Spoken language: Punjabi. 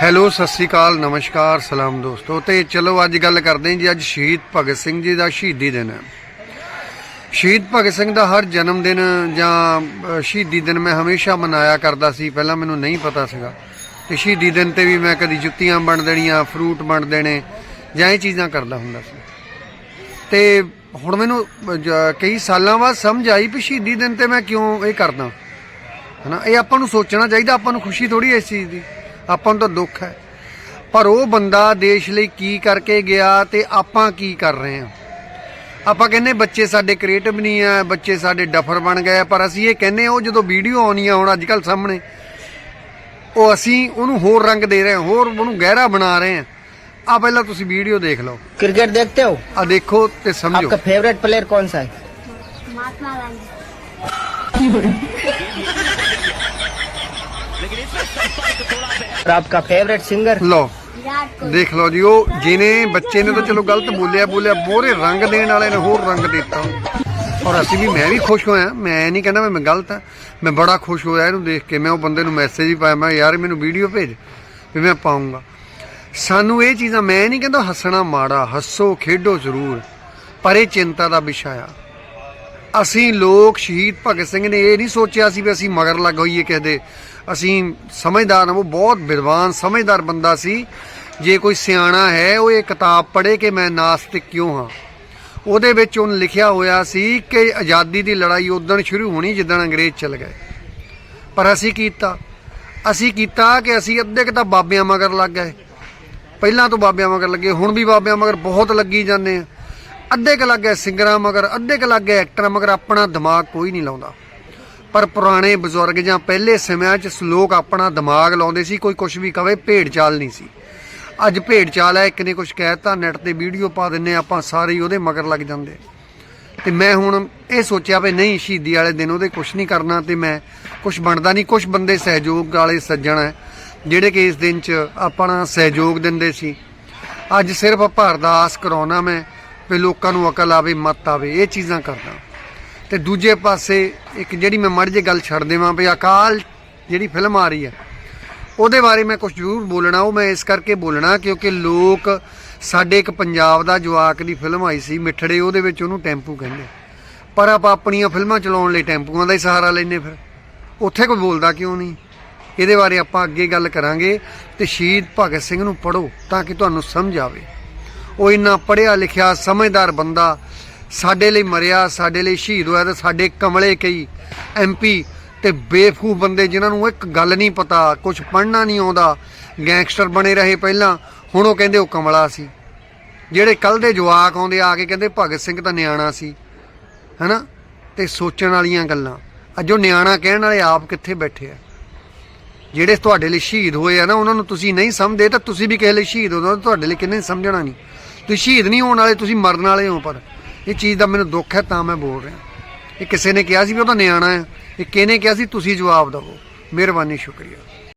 ਹੈਲੋ, ਸਤਿ ਸ੍ਰੀ ਅਕਾਲ, ਨਮਸਕਾਰ, ਸਲਾਮ ਦੋਸਤੋ। ਤੇ ਚਲੋ, ਅੱਜ ਗੱਲ ਕਰਦੇ ਹਾਂ ਜੀ, ਅੱਜ ਸ਼ਹੀਦ ਭਗਤ ਸਿੰਘ ਜੀ ਦਾ ਸ਼ਹੀਦੀ ਦਿਨ। ਹੈ ਸ਼ਹੀਦ ਭਗਤ ਸਿੰਘ ਦਾ ਹਰ ਜਨਮ ਦਿਨ ਜਾਂ ਸ਼ਹੀਦੀ ਦਿਨ ਮੈਂ ਹਮੇਸ਼ਾ ਮਨਾਇਆ ਕਰਦਾ ਸੀ, ਪਹਿਲਾਂ ਮੈਨੂੰ ਨਹੀਂ ਪਤਾ ਸੀਗਾ। ਤੇ ਸ਼ਹੀਦੀ ਦਿਨ ਤੇ ਵੀ ਮੈਂ ਕਦੀ ਜੁੱਤੀਆਂ ਵੰਡ ਦੇਣੀਆਂ, ਫਰੂਟ ਵੰਡ ਦੇਣੇ, ਜਾਂ ਇਹ ਚੀਜ਼ਾਂ ਕਰਦਾ ਹੁੰਦਾ ਸੀ। ਤੇ ਹੁਣ ਮੈਨੂੰ ਕਈ ਸਾਲਾਂ ਬਾਅਦ ਸਮਝ ਆਈ ਵੀ ਸ਼ਹੀਦੀ ਦਿਨ ਤੇ ਮੈਂ ਕਿਉਂ ਇਹ ਕਰਦਾ। ਹਨਾ, ਇਹ ਆਪਾਂ ਨੂੰ ਸੋਚਣਾ ਚਾਹੀਦਾ, ਆਪਾਂ ਨੂੰ ਖੁਸ਼ੀ ਥੋੜੀ ਇਸ ਚੀਜ਼ ਦੀ। ਆਪਾਂ ਨੂੰ ਤਾਂ ਦੁੱਖ ਹੈ ਪਰ ਉਹ ਬੰਦਾ ਦੇਸ਼ ਲਈ ਕੀ ਕਰਕੇ ਗਿਆ ਤੇ ਆਪਾਂ ਕੀ ਕਰ ਰਹੇ ਹਾਂ ਆਪਾਂ ਕਹਿੰਦੇ ਬੱਚੇ ਸਾਡੇ ਕ੍ਰੀਏਟਿਵ ਨਹੀਂ ਆ ਬੱਚੇ ਸਾਡੇ ਡਫਰ ਬਣ ਗਏ ਆ, ਪਰ ਅਸੀਂ ਇਹ ਕਹਿੰਦੇ ਉਹ ਜਦੋਂ ਵੀਡੀਓ ਆਉਣੀ ਆ ਹੁਣ ਅੱਜ ਕੱਲ ਸਾਹਮਣੇ ਉਹ ਅਸੀਂ ਉਹਨੂੰ ਹੋਰ ਰੰਗ ਦੇ ਰਹੇ ਹਾਂ ਹੋਰ ਉਹਨੂੰ ਗਹਿਰਾ ਬਣਾ ਰਹੇ ਹਾਂ ਆ ਪਹਿਲਾਂ ਤੁਸੀਂ ਵੀਡੀਓ ਦੇਖ ਲਓ क्रिकेट देखते हो ਆ ਦੇਖੋ ਤੇ ਸਮਝੋ आपका फेवरेट प्लेयर कौन सा है महात्मा गांधी और आपका फेवरेट सिंगर ਲਓ विराट कोहली ਦੇਖ ਲਓ ਜੀ ਉਹ ਜਿਹਨੇ ਬੱਚੇ ਨੇ ਤਾਂ ਚਲੋ ਗਲਤ ਬੋਲਿਆ ਬੋਲਿਆ ਮੋਹਰੇ ਰੰਗ ਦੇਣ ਵਾਲੇ ਨੇ ਹੋਰ ਰੰਗ ਦਿੱਤਾ ਔਰ ਅਸੀਂ ਵੀ ਮੈਂ ਵੀ ਖੁਸ਼ ਹੋਇਆ ਮੈਂ ਨਹੀਂ ਕਹਿੰਦਾ ਵੀ ਮੈਂ ਗਲਤ ਹਾਂ ਮੈਂ ਬੜਾ ਖੁਸ਼ ਹੋਇਆ ਇਹਨੂੰ ਦੇਖ ਕੇ ਮੈਂ ਉਹ ਬੰਦੇ ਨੂੰ ਮੈਸੇਜ ਵੀ ਪਾਇਆ ਮੈਂ ਕਿਹਾ, ਯਾਰ ਮੈਨੂੰ ਵੀਡੀਓ ਭੇਜ ਵੀ ਮੈਂ ਪਾਉਂਗਾ ਸਾਨੂੰ ਇਹ ਚੀਜ਼ਾਂ ਮੈਂ ਨਹੀਂ ਕਹਿੰਦਾ ਹੱਸਣਾ ਮਾੜਾ ਹੱਸੋ ਖੇਡੋ ਜ਼ਰੂਰ ਪਰ ਇਹ ਚਿੰਤਾ ਦਾ ਵਿਸ਼ਾ ਆ ਅਸੀਂ ਲੋਕ ਸ਼ਹੀਦ ਭਗਤ ਸਿੰਘ ਨੇ ਇਹ ਨਹੀਂ ਸੋਚਿਆ ਸੀ ਵੀ ਅਸੀਂ ਮਗਰ ਲੱਗ ਹੋਈਏ ਕਿਸੇ ਦੇ ਅਸੀਂ ਸਮਝਦਾਰ ਉਹ ਬਹੁਤ ਵਿਦਵਾਨ, ਸਮਝਦਾਰ ਬੰਦਾ ਸੀ। ਜੇ ਕੋਈ ਸਿਆਣਾ ਹੈ, ਉਹ ਇਹ ਕਿਤਾਬ ਪੜ੍ਹੇ ਕਿ ਮੈਂ ਨਾਸਤਿਕ ਕਿਉਂ ਹਾਂ? ਉਹਦੇ ਵਿੱਚ ਉਹਨੇ ਲਿਖਿਆ ਹੋਇਆ ਸੀ ਕਿ ਆਜ਼ਾਦੀ ਦੀ ਲੜਾਈ ਉਦੋਂ ਸ਼ੁਰੂ ਹੋਣੀ ਜਿੱਦਣ ਅੰਗਰੇਜ਼ ਚਲ ਗਏ। ਪਰ ਅਸੀਂ ਕੀਤਾ। ਅਸੀਂ ਕੀਤਾ ਕਿ ਅਸੀਂ ਅੱਧੇ ਕੁ ਤਾਂ ਬਾਬਿਆਂ ਮਗਰ ਲੱਗ ਗਏ। ਪਹਿਲਾਂ ਤੋਂ ਬਾਬਿਆਂ ਮਗਰ ਲੱਗੇ, ਹੁਣ ਵੀ ਬਾਬਿਆਂ ਮਗਰ ਬਹੁਤ ਲੱਗੀ ਜਾਂਦੇ ਆ ਅੱਧੇ ਕ ਲੱਗ ਸਿੰਗਰਾਂ ਮਗਰ, ਅੱਧੇ ਕ ਲੱਗ ਐਕਟਰਾਂ ਮਗਰ, ਆਪਣਾ ਦਿਮਾਗ ਕੋਈ ਨਹੀਂ ਲਾਉਂਦਾ। ਪਰ ਪੁਰਾਣੇ ਬਜ਼ੁਰਗ ਜਾਂ ਪਹਿਲੇ ਸਮਿਆਂ 'ਚ ਲੋਕ ਆਪਣਾ ਦਿਮਾਗ ਲਾਉਂਦੇ ਸੀ, ਕੋਈ ਕੁਝ ਵੀ ਕਵੇ ਭੇਡ ਚਾਲ ਨਹੀਂ ਸੀ। ਅੱਜ ਭੇਡ ਚਾਲ ਹੈ, ਇੱਕ ਨੇ ਕੁਝ ਕਹਿਤਾ ਨੈਟ ਤੇ ਵੀਡੀਓ ਪਾ ਦਿੰਨੇ ਆਪਾਂ ਸਾਰੇ ਹੀ ਉਹਦੇ ਮਗਰ ਲੱਗ ਜਾਂਦੇ। ਤੇ ਮੈਂ ਹੁਣ ਇਹ ਸੋਚਿਆ ਵੀ ਨਹੀਂ, ਸ਼ਹੀਦੀ ਵਾਲੇ ਦਿਨ ਉਹਦੇ ਕੁਝ ਨਹੀਂ ਕਰਨਾ ਤੇ ਮੈਂ ਕੁਝ ਬਣਦਾ ਨਹੀਂ। ਕੁਝ ਬੰਦੇ ਸਹਿਯੋਗ ਵਾਲੇ ਸੱਜਣ ਹੈ, ਜਿਹੜੇ ਕਿ ਇਸ ਦਿਨ 'ਚ ਆਪਣਾ ਸਹਿਯੋਗ ਦਿੰਦੇ ਸੀ। ਅੱਜ ਸਿਰਫ ਭਰ ਦਾ ਆਸ ਕਰਾਉਣਾ ਮੈਂ ਵੀ ਲੋਕਾਂ ਨੂੰ ਅਕਲ ਆਵੇ, ਮਤ ਆਵੇ, ਇਹ ਚੀਜ਼ਾਂ ਕਰਦਾ। ਤੇ ਦੂਜੇ ਪਾਸੇ ਇੱਕ ਜਿਹੜੀ ਮੈਂ ਮੜ ਜੇ ਗੱਲ ਛੱਡ ਦੇਵਾਂ ਵੀ ਅਕਾਲ ਜਿਹੜੀ ਫਿਲਮ ਆ ਰਹੀ ਹੈ, ਉਹਦੇ ਬਾਰੇ ਮੈਂ ਕੁਝ ਜ਼ਰੂਰ ਬੋਲਣਾ, ਉਹ ਮੈਂ ਇਸ ਕਰਕੇ ਬੋਲਣਾ ਕਿਉਂਕਿ ਲੋਕ ਸਾਡੇ ਇੱਕ ਪੰਜਾਬ ਦਾ ਜਵਾਕ ਦੀ ਫਿਲਮ ਆਈ ਸੀ, ਮਿੱਠੜੇ, ਉਹਦੇ ਵਿੱਚ ਉਹਨੂੰ ਟੈਂਪੂ ਕਹਿੰਦੇ ਪਰ ਆਪਾਂ ਆਪਣੀਆਂ ਫਿਲਮਾਂ ਚਲਾਉਣ ਲਈ ਟੈਂਪੂਆਂ ਦਾ ਹੀ ਸਹਾਰਾ ਲੈਨੇ ਫਿਰ। ਉੱਥੇ ਕੋਈ ਬੋਲਦਾ ਕਿਉਂ ਨਹੀਂ? ਇਹਦੇ ਬਾਰੇ ਆਪਾਂ ਅੱਗੇ ਗੱਲ ਕਰਾਂਗੇ ਤੇ ਸ਼ਹੀਦ ਭਗਤ ਸਿੰਘ ਨੂੰ ਪੜੋ ਤਾਂ ਕਿ ਤੁਹਾਨੂੰ ਸਮਝ ਆਵੇ। ਉਹ ਇੰਨਾ ਪੜਿਆ ਲਿਖਿਆ ਸਮਝਦਾਰ ਬੰਦਾ ਸਾਡੇ ਲਈ ਮਰਿਆ ਸਾਡੇ ਲਈ ਸ਼ਹੀਦ ਹੋਇਆ ਤੇ ਸਾਡੇ ਕਮਲੇ ਕਈ ਐਮਪੀ ਤੇ ਬੇਵਕੂਫ ਬੰਦੇ ਜਿਨ੍ਹਾਂ ਨੂੰ ਇੱਕ ਗੱਲ ਨਹੀਂ ਪਤਾ ਕੁਝ ਪੜ੍ਹਨਾ ਨਹੀਂ ਆਉਂਦਾ। ਗੈਂਗਸਟਰ ਬਣੇ ਰਹੇ ਪਹਿਲਾਂ ਹੁਣ ਉਹ ਕਹਿੰਦੇ ਉਹ ਕਮਲਾ ਸੀ। ਜਿਹੜੇ ਕੱਲ ਦੇ ਜਵਾਕ ਆਉਂਦੇ ਆ ਕੇ ਕਹਿੰਦੇ ਭਗਤ ਸਿੰਘ ਤਾਂ ਨਿਆਣਾ ਸੀ ਹੈਨਾ? ਤੇ ਸੋਚਣ ਵਾਲੀਆਂ ਗੱਲਾਂ। ਅੱਜ ਉਹ ਨਿਆਣਾ ਕਹਿਣ ਵਾਲੇ ਆਪ ਕਿੱਥੇ ਬੈਠੇ ਆ? ਜਿਹੜੇ ਤੁਹਾਡੇ ਲਈ ਸ਼ਹੀਦ ਹੋਏ ਆ ਨਾ ਉਹਨਾਂ ਨੂੰ ਤੁਸੀਂ ਨਹੀਂ ਸਮਝਦੇ ਤਾਂ ਤੁਸੀਂ ਵੀ ਕਿਸੇ ਲਈ ਸ਼ਹੀਦ ਹੋ ਜਾਓ, ਤੁਹਾਡੇ ਲਈ ਕਿੰਨੇ ਸਮਝਣਾ ਨਹੀਂ। ਤੁਸੀਂ ਸ਼ਹੀਦ ਨਹੀਂ ਹੋਣ ਵਾਲੇ ਤੁਸੀਂ ਮਰਨ ਵਾਲੇ ਹੋ ਪਰ। ਇਹ ਚੀਜ਼ ਦਾ ਮੈਨੂੰ ਦੁੱਖ ਹੈ, ਤਾਂ ਮੈਂ ਬੋਲ ਰਿਹਾ। ਇਹ ਕਿਸੇ ਨੇ ਕਿਹਾ ਸੀ ਵੀ ਉਹਦਾ ਨਿਆਣਾ ਹੈ। ਇਹ ਕਿਹਨੇ ਕਿਹਾ ਸੀ? ਤੁਸੀਂ ਜਵਾਬ ਦਿਓ। ਮਿਹਰਬਾਨੀ, ਸ਼ੁਕਰੀਆ।